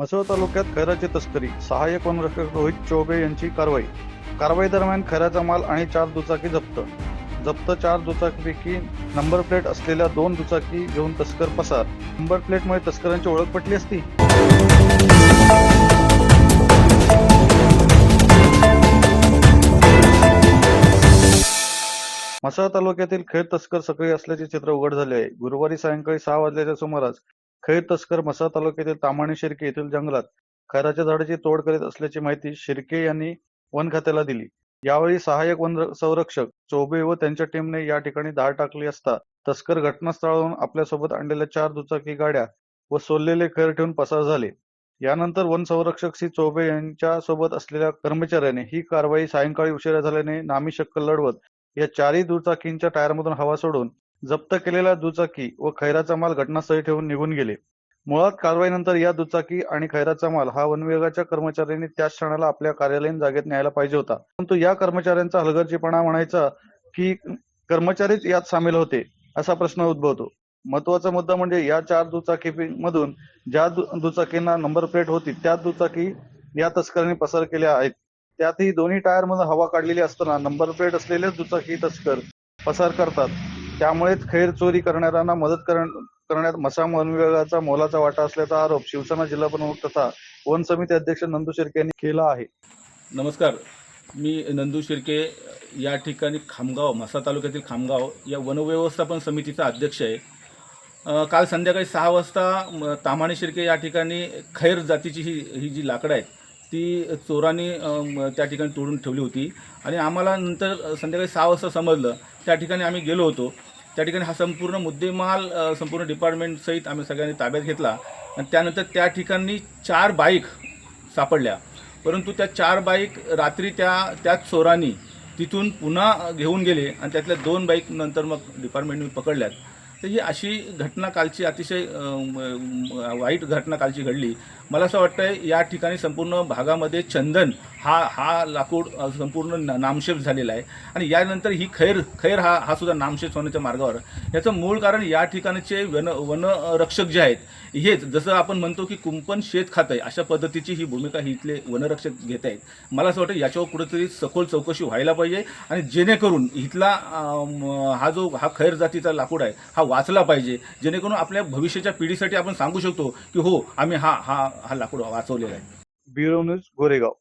म्हसळ तालुक्यात खैराची तस्करी. सहाय्यक वनरक्षक रोहित चौबे यांची कारवाई. कारवाई दरम्यान खैराचा माल आणि चार दुचाकी जप्त. जप्त चार दुचाकीपैकी नंबर प्लेट असलेल्या दोन दुचाकी घेऊन तस्कर पसार. नंबर प्लेटमुळे तस्करांची ओळख पटली असती. म्हसळा तालुक्यातील खेळ तस्कर सक्रिय असल्याचे चित्र उघड झाले आहे. गुरुवारी सायंकाळी सहा वाजल्याच्या सुमारास खैर तस्कर मसा तालुक्यातील तामाणी शिर्के येथील जंगलात खैराच्या झाडाची तोड करीत असल्याची माहिती शिर्के यांनी वन खात्याला दिली. यावेळी सहाय्यक वन संरक्षक चौबे व त्यांच्या टीमने या ठिकाणी धाड टाकली असता तस्कर घटनास्थळावरून आपल्यासोबत आणलेल्या चार दुचाकी गाड्या व सोललेले खैर ठेवून पसार झाले. यानंतर वन संरक्षक श्री चौबे यांच्या सोबत असलेल्या कर्मचाऱ्याने ही कारवाई सायंकाळी उशिरा झाल्याने नामी शक्कल लढवत या चारही दुचाकींच्या टायरमधून हवा सोडून जप्त केलेल्या दुचाकी व खैराचा माल घटनास्थळी ठेवून निघून गेले. मुळात कारवाईनंतर या दुचाकी आणि खैराचा माल हा वन विभागाच्या कर्मचाऱ्यांनी त्याच क्षणाला आपल्या कार्यालयीन जागेत न्यायला पाहिजे होता. परंतु या कर्मचाऱ्यांचा हलगर्जीपणा म्हणायचा की कर्मचारीच यात सामील होते असा प्रश्न उद्भवतो. महत्त्वाचा मुद्दा म्हणजे या चार दुचाकी मधून ज्या दुचाकींना नंबर प्लेट होती त्या दुचाकी या तस्करांनी पसार केल्या आहेत. त्यातही दोन्ही टायर मधून हवा काढलेली असताना नंबर प्लेट असलेलेच दुचाकी तस्कर पसार करतात. त्यामुळेच खैर चोरी करणाऱ्यांना मदत करण्यात मसा वन मोलाचा वाटा असल्याचा आरोप शिवसेना जिल्हा प्रमुख तथा वन समिती अध्यक्ष नंदू शिर्के यांनी केला आहे. नमस्कार. मी नंदू शिर्के या ठिकाणी खामगाव म्हसा तालुक्यातील खामगाव या वनव्यवस्थापन समितीचा अध्यक्ष आहे. काल संध्याकाळी सहा वाजता तामाणे शिर्के या ठिकाणी खैर जातीची ही ही जी लाकडं आहेत ती चोरांनी त्या ठिकाणी तोडून ठेवली होती. आणि आम्हाला नंतर संध्याकाळी सहा वाजता समजलं. त्या ठिकाणी आम्ही गेलो होतो. त्या ठिकाणी हा संपूर्ण मुद्देमाल संपूर्ण डिपार्टमेंटसहित आम्ही सगळ्यांनी ताब्यात घेतला. आणि त्यानंतर त्या ठिकाणी चार बाईक सापडल्या. परंतु त्या चार बाईक रात्री त्या त्याच चोरांनी तिथून पुन्हा घेऊन गेले. आणि त्यातल्या दोन बाईक नंतर मग डिपार्टमेंटने पकडल्यात. तर ही अशी घटना कालची अतिशय वाईट घटना कालची घडली. मला असं वाटतं आहे या ठिकाणी संपूर्ण भागामध्ये चंदन हा हा लाकूड संपूर्ण ना- नामशेष झालेला आहे. आणि यानंतर ही खैर खैर हा हा सुद्धा नामशेष होण्याच्या मार्गावर. याचं मूळ कारण या ठिकाणचे वन वनरक्षक जे आहेत हेच जसं आपण म्हणतो की कुंपण शेत खात आहे अशा पद्धतीची ही भूमिका ही इथले वनरक्षक घेत आहेत. मला असं वाटतं याच्यावर कुठेतरी सखोल चौकशी व्हायला पाहिजे आणि जेणेकरून इथला हा जो हा खैर जातीचा लाकूड आहे हा वाचला पाहिजे. जेणेकरून आपल्या भविष्याच्या पिढीसाठी आपण सांगू शकतो की हो आम्ही हा हा हा लाकूड वाचवलेला आहे. Bureau news Goregaon.